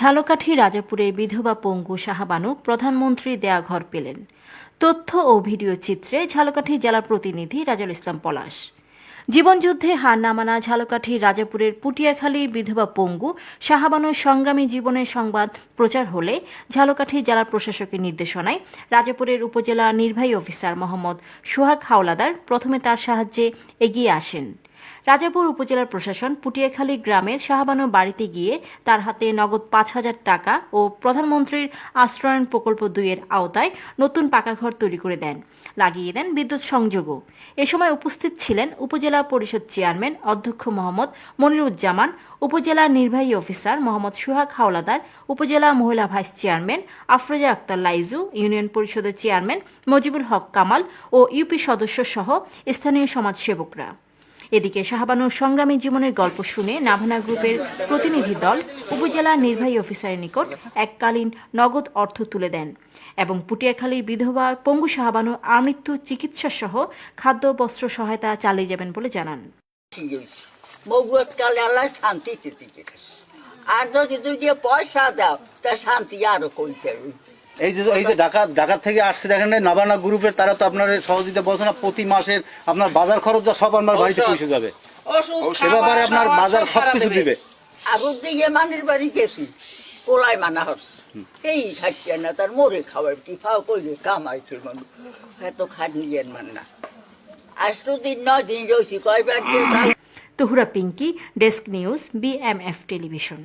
ঝালকাঠি, রাজাপুরে বিধবা পঙ্গু শাহাবানু প্রধানমন্ত্রী দেয়া ঘর পেলেন। তথ্য ও ভিডিও চিত্রে ঝালকাঠি জেলা প্রতিনিধি রাজাল ইসলাম পলাশ। জীবনযুদ্ধে হার না মানা ঝালকাঠি, রাজাপুরের পুটিয়াখালী বিধবা পঙ্গু শাহাবানুর সংগ্রামী জীবনের সংবাদ প্রচার হলে ঝালকাঠি জেলা প্রশাসকের নির্দেশনায় রাজাপুরের উপজেলা নির্বাহী অফিসার মোহাম্মদ সোহাগ হাওলাদার প্রথমে তার সাহায্যে এগিয়ে আসেন। রাজাপুর উপজেলার প্রশাসন পুটিয়াখালী গ্রামের শাহবানু বাড়িতে গিয়ে তার হাতে নগদ পাঁচ হাজার টাকা ও প্রধানমন্ত্রীর আশ্রয়ন প্রকল্প দুইয়ের আওতায় নতুন পাকাঘর তৈরি করে দেন, লাগিয়ে দেন বিদ্যুৎ সংযোগও। এ সময় উপস্থিত ছিলেন উপজেলা পরিষদ চেয়ারম্যান অধ্যক্ষ মোহাম্মদ মনিরুজ্জামান, উপজেলা নির্বাহী অফিসার মোহাম্মদ সুহাগ হাওলাদার, উপজেলা মহিলা vice chairman Afroza Akter Laiju, union পরিষদের চেয়ারম্যান মজিবুল হক কামাল ও ইউপি সদস্য সহ স্থানীয় সমাজসেবকরা। এদিকে শাহবানুর সংগ্রামী জীবনের গল্প শুনে নাভানা গ্রুপের প্রতিনিধি দল উপজেলা নির্বাহী অফিসারের নিকট এককালীন নগদ অর্থ তুলে দেন এবং পুটিয়াখালীর বিধবা পঙ্গু শাহবানু আমৃত্যু চিকিৎসা সহ খাদ্য, বস্ত্র সহায়তা চালিয়ে যাবেন বলে জানান। আর যদি পয়সা দাও, তা শান্তি আরও কইছে এই যে এই যে ঢাকা ঢাকা থেকে আসছে দেখেন না, নাবানা গ্রুপের তারা তো আপনার সহযোগিতা বলছে না প্রতি মাসের আপনার বাজার খরচ যা সব আপনার বাড়িতে পৌঁছে যাবে। সে ব্যাপারে আপনার বাজার সব কিছু দিবে। আগুন দিয়ে মানুষ বাড়ি গেছি কোলাই মানা হর এই খাচ্ছে না তার মরে খাবার কি ফাও কইলে কামাইছে মানুষ। এত খাট নিয়ে মান। না আজ তো দিন নয় দিন রয়েছি কয়বার Tuhura Pinky desk news BMF television.